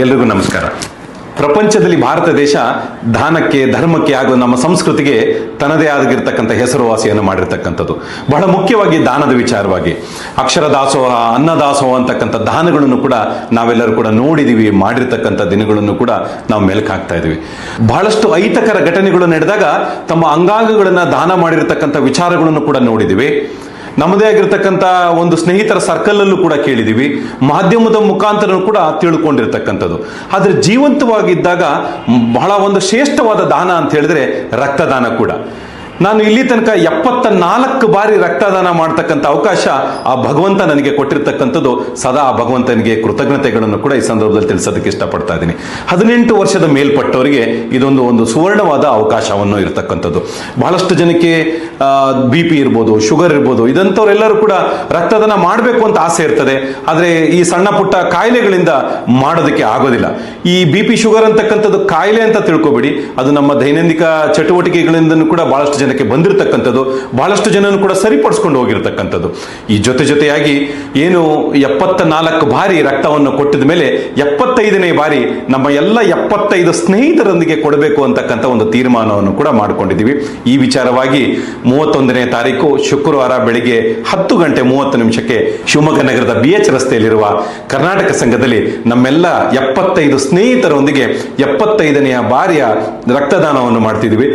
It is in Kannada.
ಎಲ್ರಿಗೂ ನಮಸ್ಕಾರ. ಪ್ರಪಂಚದಲ್ಲಿ ಭಾರತ ದೇಶ ದಾನಕ್ಕೆ, ಧರ್ಮಕ್ಕೆ ಹಾಗೂ ನಮ್ಮ ಸಂಸ್ಕೃತಿಗೆ ತನ್ನದೇ ಆಗಿರ್ತಕ್ಕಂಥ ಹೆಸರುವಾಸಿಯನ್ನು ಮಾಡಿರ್ತಕ್ಕಂಥದ್ದು. ಬಹಳ ಮುಖ್ಯವಾಗಿ ದಾನದ ವಿಚಾರವಾಗಿ. ಅಕ್ಷರ ದಾಸೋಹ ಅನ್ನದಾಸೋಹ ಅಂತಕ್ಕಂಥ ದಾನಗಳನ್ನು ಕೂಡ ನಾವೆಲ್ಲರೂ ಕೂಡ ನೋಡಿದೀವಿ, ಮಾಡಿರ್ತಕ್ಕಂಥ ದಿನಗಳನ್ನು ಕೂಡ ನಾವು ಮೆಲುಕು ಹಾಕ್ತಾ ಇದೀವಿ. ಬಹಳಷ್ಟು ಅಹಿತಕರ ಘಟನೆಗಳು ನಡೆದಾಗ ತಮ್ಮ ಅಂಗಾಂಗಗಳನ್ನು ದಾನ ಮಾಡಿರ್ತಕ್ಕಂಥ ವಿಚಾರಗಳನ್ನು ಕೂಡ ನೋಡಿದಿವಿ. ನಮ್ಮದೇ ಆಗಿರ್ತಕ್ಕಂಥ ಒಂದು ಸ್ನೇಹಿತರ ಸರ್ಕಲ್ ಅಲ್ಲೂ ಕೂಡ ಕೇಳಿದೀವಿ. ಮಾಧ್ಯಮದ ಮುಖಾಂತರ ಕೂಡ ತಿಳ್ಕೊಂಡಿರ್ತಕ್ಕಂಥದ್ದು. ಆದರೆ ಜೀವಂತವಾಗಿದ್ದಾಗ ಬಹಳ ಒಂದು ಶ್ರೇಷ್ಠವಾದ ದಾನ ಅಂತ ಹೇಳಿದ್ರೆ ರಕ್ತದಾನ ಕೂಡ. ನಾನು ಇಲ್ಲಿ ತನಕ ಎಪ್ಪತ್ತ ನಾಲ್ಕು ಬಾರಿ ರಕ್ತದಾನ ಮಾಡ್ತಕ್ಕಂಥ ಅವಕಾಶ ಆ ಭಗವಂತ ನನಗೆ ಕೊಟ್ಟಿರ್ತಕ್ಕಂಥದ್ದು. ಸದಾ ಆ ಭಗವಂತನಿಗೆ ಕೃತಜ್ಞತೆಗಳನ್ನು ಕೂಡ ಈ ಸಂದರ್ಭದಲ್ಲಿ ತಿಳಿಸೋದಕ್ಕೆ ಇಷ್ಟಪಡ್ತಾ ಇದ್ದೀನಿ. ಹದಿನೆಂಟು ವರ್ಷದ ಮೇಲ್ಪಟ್ಟವರಿಗೆ ಇದೊಂದು ಒಂದು ಸುವರ್ಣವಾದ ಅವಕಾಶವನ್ನು ಇರತಕ್ಕಂಥದ್ದು. ಬಹಳಷ್ಟು ಜನಕ್ಕೆ ಬಿ ಪಿ ಇರ್ಬೋದು, ಶುಗರ್ ಇರ್ಬೋದು, ಇದಂಥವರೆಲ್ಲರೂ ಕೂಡ ರಕ್ತದಾನ ಮಾಡಬೇಕು ಅಂತ ಆಸೆ ಇರ್ತದೆ. ಆದರೆ ಈ ಸಣ್ಣ ಪುಟ್ಟ ಕಾಯಿಲೆಗಳಿಂದ ಮಾಡೋದಕ್ಕೆ ಆಗೋದಿಲ್ಲ. ಈ ಬಿ ಪಿ ಶುಗರ್ ಅಂತಕ್ಕಂಥದ್ದು ಕಾಯಿಲೆ ಅಂತ ತಿಳ್ಕೊಬೇಡಿ. ಅದು ನಮ್ಮ ದೈನಂದಿಕ ಚಟುವಟಿಕೆಗಳಿಂದ ಕೂಡ ಬಹಳಷ್ಟು ಜನಕ್ಕೆ ಬಂದಿರತಕ್ಕಂಥದ್ದು, ಬಹಳಷ್ಟು ಜನನು ಕೂಡ ಸರಿಪಡಿಸ್ಕೊಂಡು ಹೋಗಿರ್ತಕ್ಕಂಥದ್ದು. ಈ ಜೊತೆ ಜೊತೆಯಾಗಿ ಏನು ಎಪ್ಪತ್ತ ನಾಲ್ಕು ಬಾರಿ ರಕ್ತವನ್ನು ಕೊಟ್ಟಿದ ಮೇಲೆ ಎಪ್ಪತ್ತೈದನೇ ಬಾರಿ ನಮ್ಮ ಎಲ್ಲ ಎಪ್ಪತ್ತೈದು ಸ್ನೇಹಿತರೊಂದಿಗೆ ಕೊಡಬೇಕು ಅಂತಕ್ಕಂಥ ಒಂದು ತೀರ್ಮಾನವನ್ನು ಕೂಡ ಮಾಡಿಕೊಂಡಿದ್ದೀವಿ. ಈ ವಿಚಾರವಾಗಿ ಮೂವತ್ತೊಂದನೇ ತಾರೀಕು ಶುಕ್ರವಾರ ಬೆಳಿಗ್ಗೆ ಹತ್ತು ಗಂಟೆ ಮೂವತ್ತು ನಿಮಿಷಕ್ಕೆ ಶಿವಮೊಗ್ಗ ನಗರದ ಬಿ ಎಚ್ ರಸ್ತೆಯಲ್ಲಿರುವ ಕರ್ನಾಟಕ ಸಂಘದಲ್ಲಿ ನಮ್ಮೆಲ್ಲ ಎಪ್ಪತ್ತೈದು ಸ್ನೇಹಿತರೊಂದಿಗೆ ಎಪ್ಪತ್ತೈದನೆಯ ಬಾರಿಯ ರಕ್ತದಾನವನ್ನು ಮಾಡ್ತಿದ್ದೀವಿ.